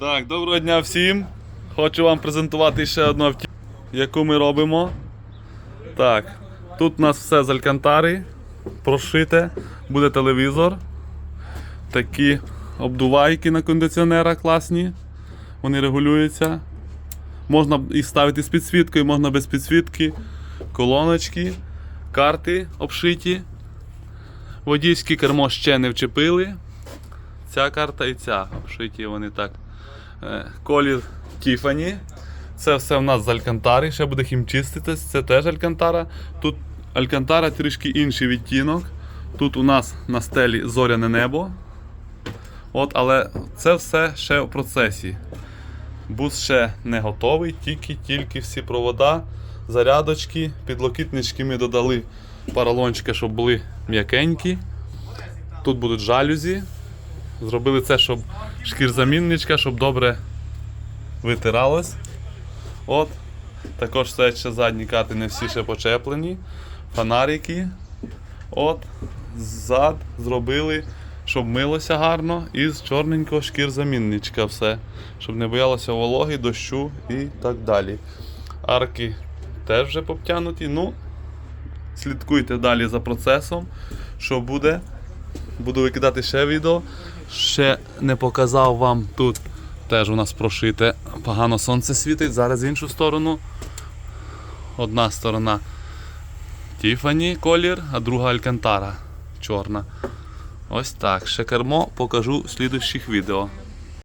Так, доброго дня всім. Хочу вам презентувати ще одну автівку, яку ми робимо. Так, тут у нас все з алькантари, прошите, буде телевізор. Такі обдувайки на кондиціонера класні. Вони регулюються. Можна і ставити з підсвіткою, можна без підсвітки, колоночки, карти обшиті. Водійське кермо ще не вчепили. Ця карта і ця обшиті вони так. Е, Колір Тіфані. Це все в нас з Алькантари, ще буде хімчиститись, це теж Алькантара. Тут Алькантара трішки інший відтінок. Тут у нас на стелі зоряне небо. От, але це все ще в процесі. Бус ще не готовий, тільки-тільки всі провода, зарядочки, підлокітнички ми додали поролончики, щоб були м'якенькі. Тут будуть жалюзі. Зробили це, щоб шкірзамінничка, щоб добре витиралось. От. Також стоять ще задні карти, не всі ще почеплені. Фонарики. От. Зад зробили, щоб милося гарно. І з чорненького шкірзамінничка все. Щоб не боялося вологи, дощу і так далі. Арки теж вже поптянуті. Ну, слідкуйте далі за процесом, що буде. Буду викидати ще відео. Ще не показав вам тут. Теж у нас прошите. Погано сонце світить. Зараз в іншу сторону. Одна сторона Тіфані колір, а друга Алькантара чорна. Ось так. Ще кермо покажу в слідущих відео.